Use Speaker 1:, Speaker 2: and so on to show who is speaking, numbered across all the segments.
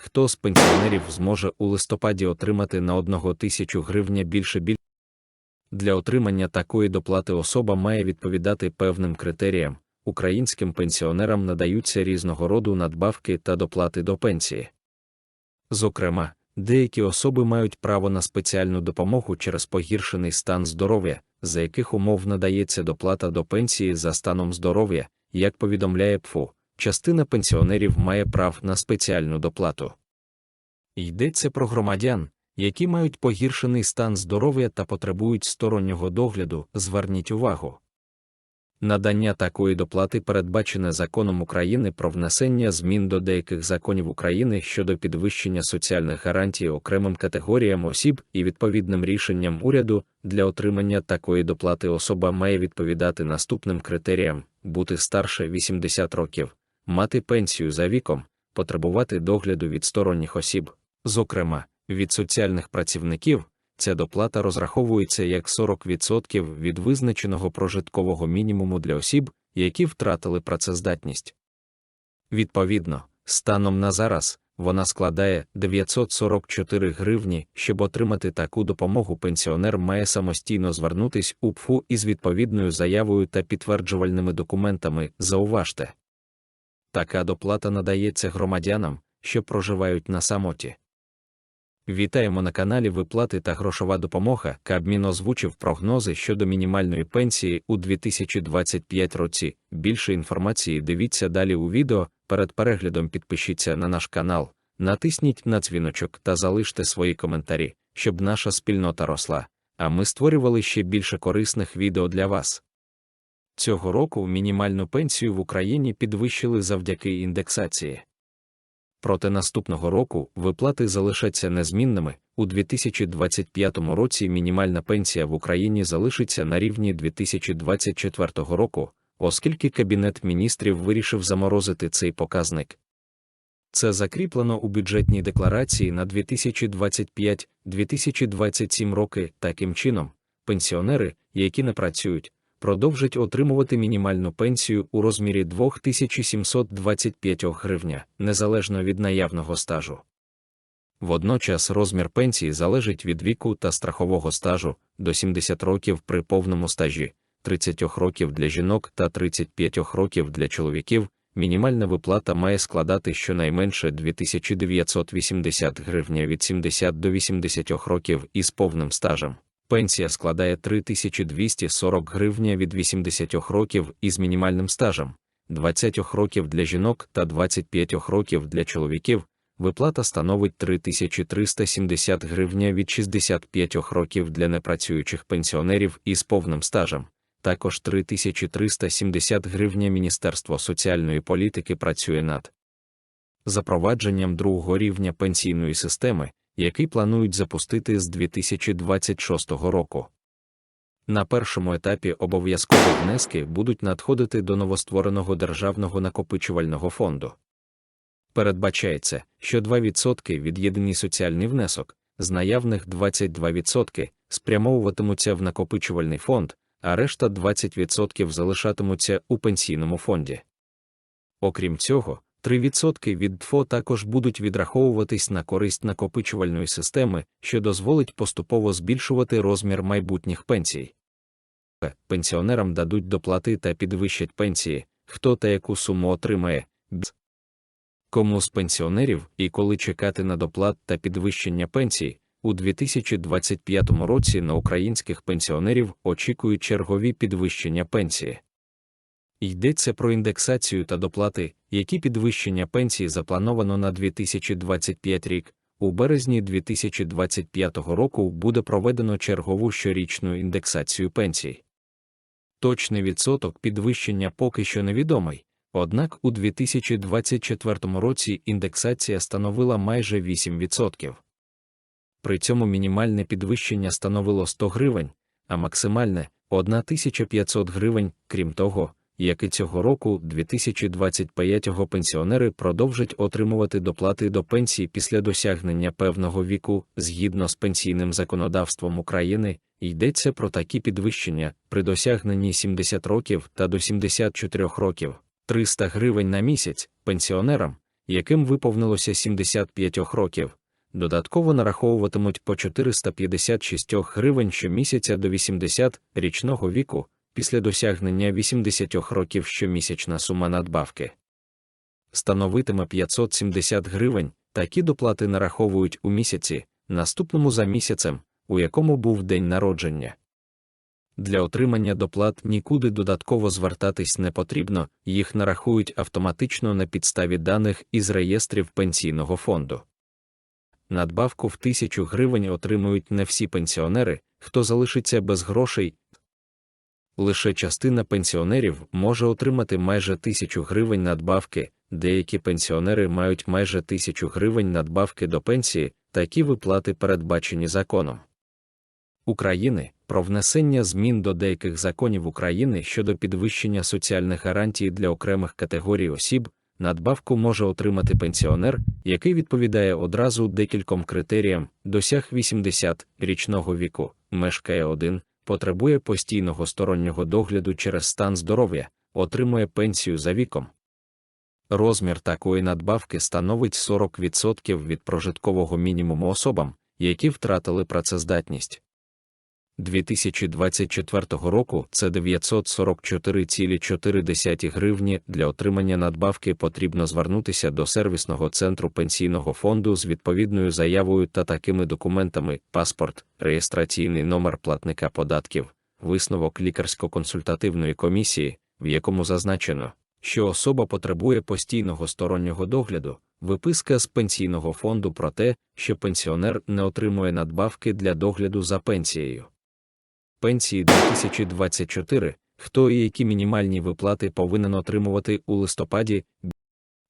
Speaker 1: Хто з пенсіонерів зможе у листопаді отримати на 1 тисячу гривня більше біль? Для отримання такої доплати особа має відповідати певним критеріям. Українським пенсіонерам надаються різного роду надбавки та доплати до пенсії. Зокрема, деякі особи мають право на спеціальну допомогу через погіршений стан здоров'я, за яких умов надається доплата до пенсії за станом здоров'я, як повідомляє ПФУ, частина пенсіонерів має прав на спеціальну доплату. Йдеться про громадян, які мають погіршений стан здоров'я та потребують стороннього догляду, зверніть увагу. Надання такої доплати передбачене законом України про внесення змін до деяких законів України щодо підвищення соціальних гарантій окремим категоріям осіб і відповідним рішенням уряду для отримання такої доплати особа має відповідати наступним критеріям: бути старше 80 років, мати пенсію за віком, потребувати догляду від сторонніх осіб, зокрема від соціальних працівників. Ця доплата розраховується як 40% від визначеного прожиткового мінімуму для осіб, які втратили працездатність. Відповідно, станом на зараз вона складає 944 гривні. Щоб отримати таку допомогу, пенсіонер має самостійно звернутись у ПФУ із відповідною заявою та підтверджувальними документами. Зауважте, така доплата надається громадянам, що проживають на самоті. Вітаємо на каналі Виплати та грошова допомога. Кабмін озвучив прогнози щодо мінімальної пенсії у 2025 році. Більше інформації дивіться далі у відео. Перед переглядом підпишіться на наш канал, натисніть на дзвіночок та залиште свої коментарі, щоб наша спільнота росла, а ми створювали ще більше корисних відео для вас. Цього року мінімальну пенсію в Україні підвищили завдяки індексації. Проте наступного року виплати залишаться незмінними. У 2025 році мінімальна пенсія в Україні залишиться на рівні 2024 року, оскільки Кабінет міністрів вирішив заморозити цей показник. Це закріплено у бюджетній декларації на 2025-2027 роки. Таким чином, пенсіонери, які не працюють, продовжать отримувати мінімальну пенсію у розмірі 2725 гривня, незалежно від наявного стажу. Водночас розмір пенсії залежить від віку та страхового стажу до 70 років при повному стажі, 30 років для жінок та 35 років для чоловіків. Мінімальна виплата має складати щонайменше 2980 гривня від 70 до 80 років із повним стажем. Пенсія складає 3240 гривня від 80 років із мінімальним стажем, 20 років для жінок та 25 років для чоловіків. Виплата становить 3370 гривня від 65 років для непрацюючих пенсіонерів із повним стажем. Також 3370 гривня Міністерство соціальної політики працює над запровадженням другого рівня пенсійної системи, який планують запустити з 2026 року. На першому етапі обов'язкові внески будуть надходити до новоствореного державного накопичувального фонду. Передбачається, що 2% від єдиний соціальний внесок, з наявних 22% спрямовуватимуться в накопичувальний фонд, а решта 20% залишатимуться у пенсійному фонді. Окрім цього, 3% від ДФО також будуть відраховуватись на користь накопичувальної системи, що дозволить поступово збільшувати розмір майбутніх пенсій. Пенсіонерам дадуть доплати та підвищать пенсії, хто та яку суму отримає, кому з пенсіонерів і коли чекати на доплат та підвищення пенсій. У 2025 році на українських пенсіонерів очікують чергові підвищення пенсії. Йдеться про індексацію та доплати, які підвищення пенсії заплановано на 2025 рік. У березні 2025 року буде проведено чергову щорічну індексацію пенсій. Точний відсоток підвищення поки що невідомий, однак у 2024 році індексація становила майже 8%. При цьому мінімальне підвищення становило 100 гривень, а максимальне 1500 гривень, крім того, як і цього року, 2025-го пенсіонери продовжать отримувати доплати до пенсії після досягнення певного віку, згідно з пенсійним законодавством України, йдеться про такі підвищення при досягненні 70 років та до 74 років, 300 гривень на місяць пенсіонерам, яким виповнилося 75 років, додатково нараховуватимуть по 456 гривень щомісяця до 80-річного віку, після досягнення 80 років щомісячна сума надбавки. Становитиме 570 гривень, такі доплати нараховують у місяці, наступному за місяцем, у якому був день народження. Для отримання доплат нікуди додатково звертатись не потрібно, їх нарахують автоматично на підставі даних із реєстрів пенсійного фонду. Надбавку в тисячу гривень отримують не всі пенсіонери, хто залишиться без грошей. Лише частина пенсіонерів може отримати майже тисячу гривень надбавки, деякі пенсіонери мають майже тисячу гривень надбавки до пенсії, такі виплати передбачені законом. України про внесення змін до деяких законів України щодо підвищення соціальних гарантій для окремих категорій осіб, надбавку може отримати пенсіонер, який відповідає одразу декільком критеріям, досяг 80-річного віку, мешкає один, потребує постійного стороннього догляду через стан здоров'я, отримує пенсію за віком. Розмір такої надбавки становить 40% від прожиткового мінімуму особам, які втратили працездатність. 2024 року це 944,4 гривні. Для отримання надбавки потрібно звернутися до сервісного центру пенсійного фонду з відповідною заявою та такими документами: паспорт, реєстраційний номер платника податків, висновок лікарсько-консультативної комісії, в якому зазначено, що особа потребує постійного стороннього догляду, виписка з пенсійного фонду про те, що пенсіонер не отримує надбавки для догляду за пенсією пенсії 2024, хто і які мінімальні виплати повинен отримувати у листопаді.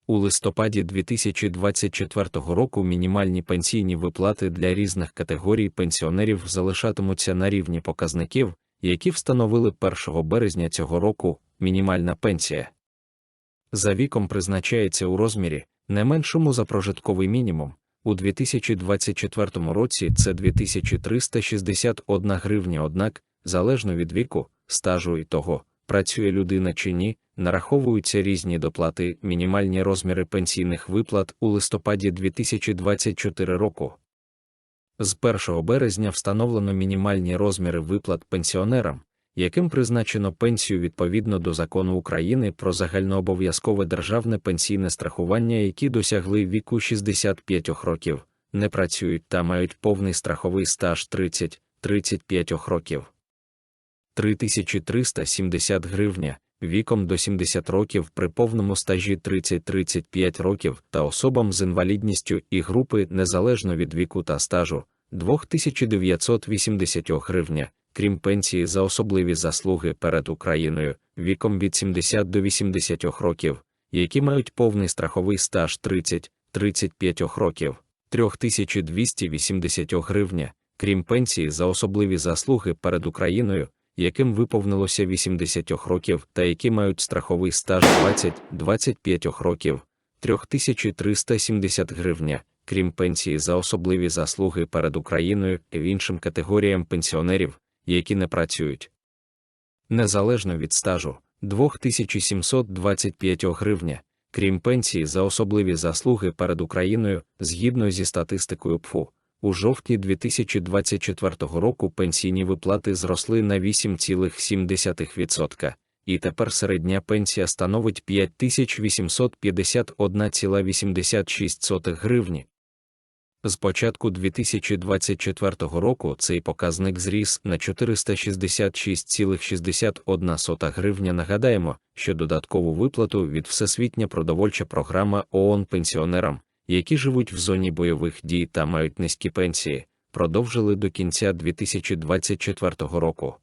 Speaker 1: У листопаді 2024 року мінімальні пенсійні виплати для різних категорій пенсіонерів залишатимуться на рівні показників, які встановили 1 березня цього року мінімальна пенсія. За віком призначається у розмірі, не меншому за прожитковий мінімум, у 2024 році це 2361 гривня, однак, залежно від віку, стажу і того, працює людина чи ні, нараховуються різні доплати, мінімальні розміри пенсійних виплат у листопаді 2024 року. З 1 березня встановлено мінімальні розміри виплат пенсіонерам, яким призначено пенсію відповідно до закону України про загальнообов'язкове державне пенсійне страхування, які досягли віку 65 років, не працюють та мають повний страховий стаж 30-35 років. 3370 гривня, віком до 70 років при повному стажі 30-35 років та особам з інвалідністю і групи незалежно від віку та стажу 2980 гривня, крім пенсії за особливі заслуги перед Україною віком від 70 до 80 років, які мають повний страховий стаж 30-35 років, 3280 гривня, крім пенсії за особливі заслуги перед Україною, яким виповнилося 80 років та які мають страховий стаж 20-25 років, 3370 гривня, крім пенсії за особливі заслуги перед Україною і іншим категоріям пенсіонерів, які не працюють. Незалежно від стажу 2725 гривня, крім пенсії за особливі заслуги перед Україною згідно зі статистикою ПФУ. У жовтні 2024 року пенсійні виплати зросли на 8,7%, і тепер середня пенсія становить 5851,86 гривні, з початку 2024 року цей показник зріс на 466,61 гривня. Нагадаємо, що додаткову виплату від Всесвітня продовольча програма ООН пенсіонерам, які живуть в зоні бойових дій та мають низькі пенсії, продовжили до кінця 2024 року.